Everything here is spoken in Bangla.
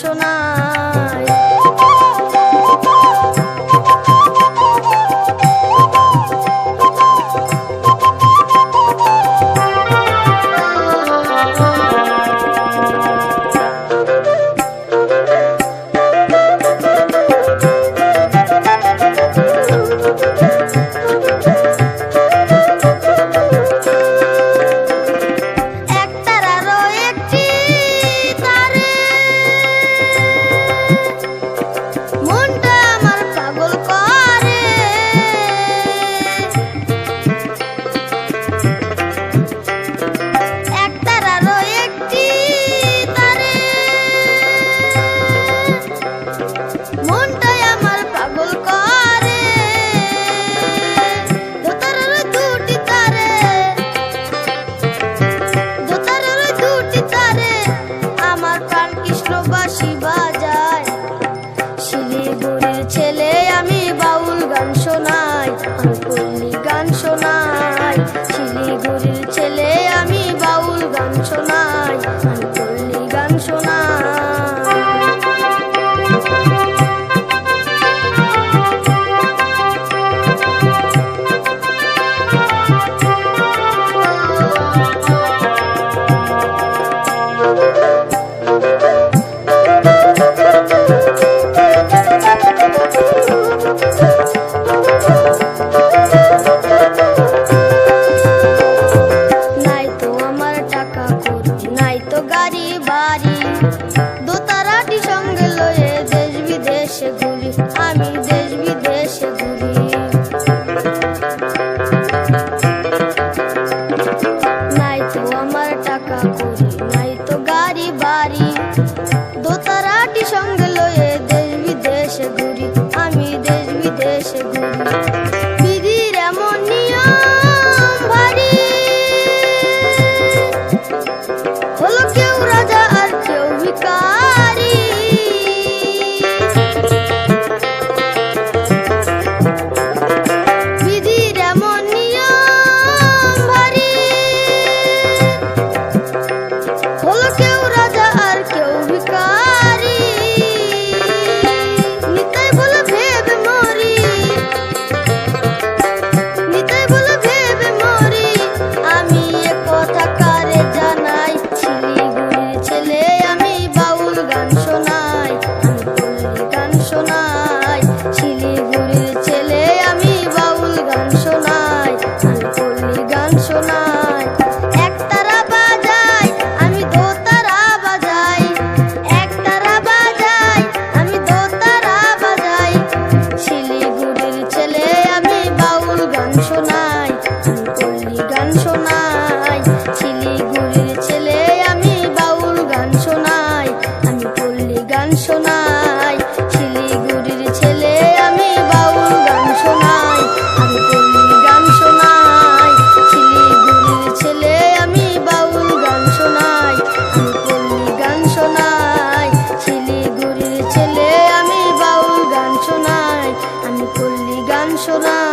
শোনা। সোনায় বাড়ি। দোতারাটি সঙ্গে লয়ে দেশ বিদেশে ঘুরি আমি দেশ বিদেশে ঘুরি। শোনাই পল্লী গান শোনাই শিলিগুড়ির ছেলে আমি, বাউল গান শোনাই আমি পল্লী গান শোনাই শিলিগুড়ির ছেলে আমি, বাউল গান শোনাই আমি পল্লী গান শোনাই শিলিগুড়ির ছেলে আমি, বাউল গান শোনাই আমি পল্লী গান শোনাই শিলিগুড়ির ছেলে আমি, বাউল গান শোনাই আমি পল্লী গান শোনাই